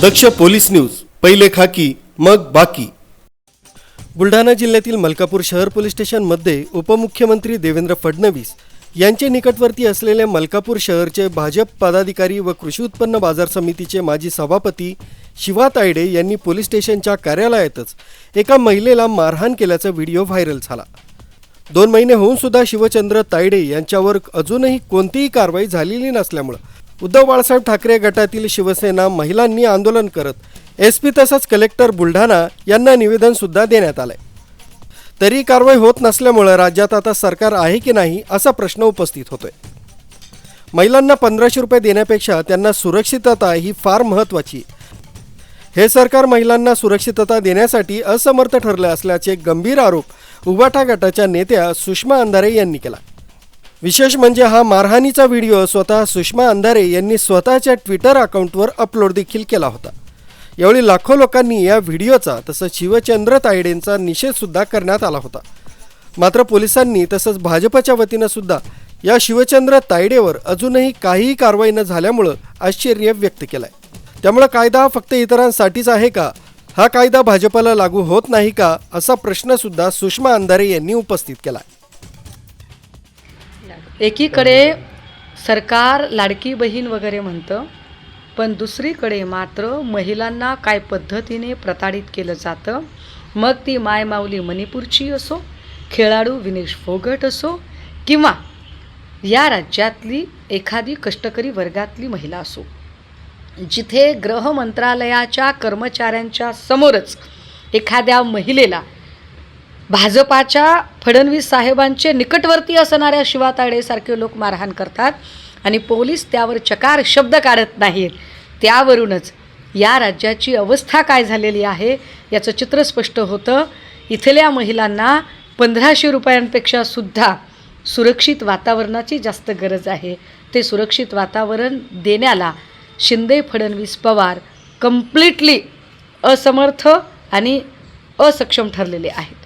दक्ष police news पहिले खाकी मग बाकी. बुलढाणा जिल्ह्यातील मलकापूर शहर पोलीस स्टेशनमध्ये उपमुख्यमंत्री देवेंद्र फडणवीस यांचे निकटवर्ती असलेले मलकापूर शहरचे भाजप पदाधिकारी व कृषी उत्पन्न बाजार समितीचे माजी सभापती शिवा तायडे यांनी पोलीस स्टेशनच्या कार्यालयातच एका महिलेला मारहाण केल्याचा व्हिडिओ व्हायरल झाला. दोन महिने होऊन सुद्धा शिवचंद्र तायडे यांच्यावर अजूनही कोणतीही कारवाई झालेली नसल्यामुळं उद्धव बाळासाहेब ठाकरे गटातील शिवसेना महिलांनी आंदोलन करत एस पी तसंच कलेक्टर बुलढाणा यांना निवेदनसुद्धा देण्यात आलंय. तरी कारवाई होत नसल्यामुळं राज्यात आता सरकार आहे की नाही असा प्रश्न उपस्थित होतोय. महिलांना पंधराशे रुपये देण्यापेक्षा त्यांना सुरक्षितता ही फार महत्त्वाची. हे सरकार महिलांना सुरक्षितता देण्यासाठी असमर्थ ठरले असल्याचे गंभीर आरोप उबाटा गटाच्या नेत्या सुषमा अंधारे यांनी केला. विशेष म्हणजे हा मारहाणीचा व्हिडिओ स्वतः सुषमा अंधारे यांनी स्वतःच्या ट्विटर अकाउंटवर अपलोड देखील केला होता. यावेळी लाखो लोकांनी या व्हिडिओचा तसंच शिवचंद्र तायडेंचा निषेधसुद्धा करण्यात आला होता. मात्र पोलिसांनी तसंच भाजपच्या वतीनं सुद्धा या शिवचंद्र तायडेवर अजूनही काहीही कारवाई न झाल्यामुळं आश्चर्य व्यक्त केलंय. त्यामुळं कायदा फक्त इतरांसाठीच आहे का? हा कायदा भाजपला लागू होत नाही का? असा प्रश्नसुद्धा सुषमा अंधारे यांनी उपस्थित केला आहे एकीकडे सरकार लाडकी बहीण वगैरे म्हणतं पण दुसरीकडे मात्र महिलांना काय पद्धतीने प्रताडित केलं जातं? मग ती मायमाऊली मणिपूरची असो खेळाडू विनेश फोगट असो किंवा या राज्यातली एखादी कष्टकरी वर्गातली महिला असो. जिथे ग्रह मंत्रालयाच्या कर्मचाऱ्यांच्या समोरच एखाद्या महिलेला भाजपाच्या फडणवीस साहेबांचे निकटवर्ती असणाऱ्या शिवा लोक मारहाण करतात आणि पोलीस त्यावर चकार शब्द काढत नाहीत. त्यावरूनच या राज्याची अवस्था काय झालेली आहे याचं चित्र स्पष्ट होतं. इथल्या महिलांना पंधराशे रुपयांपेक्षा सुद्धा सुरक्षित वातावरणाची जास्त गरज आहे. ते सुरक्षित वातावरण देण्याला शिंदे फडणवीस पवार कम्प्लिटली असमर्थ आणि असक्षम ठरलेले आहेत.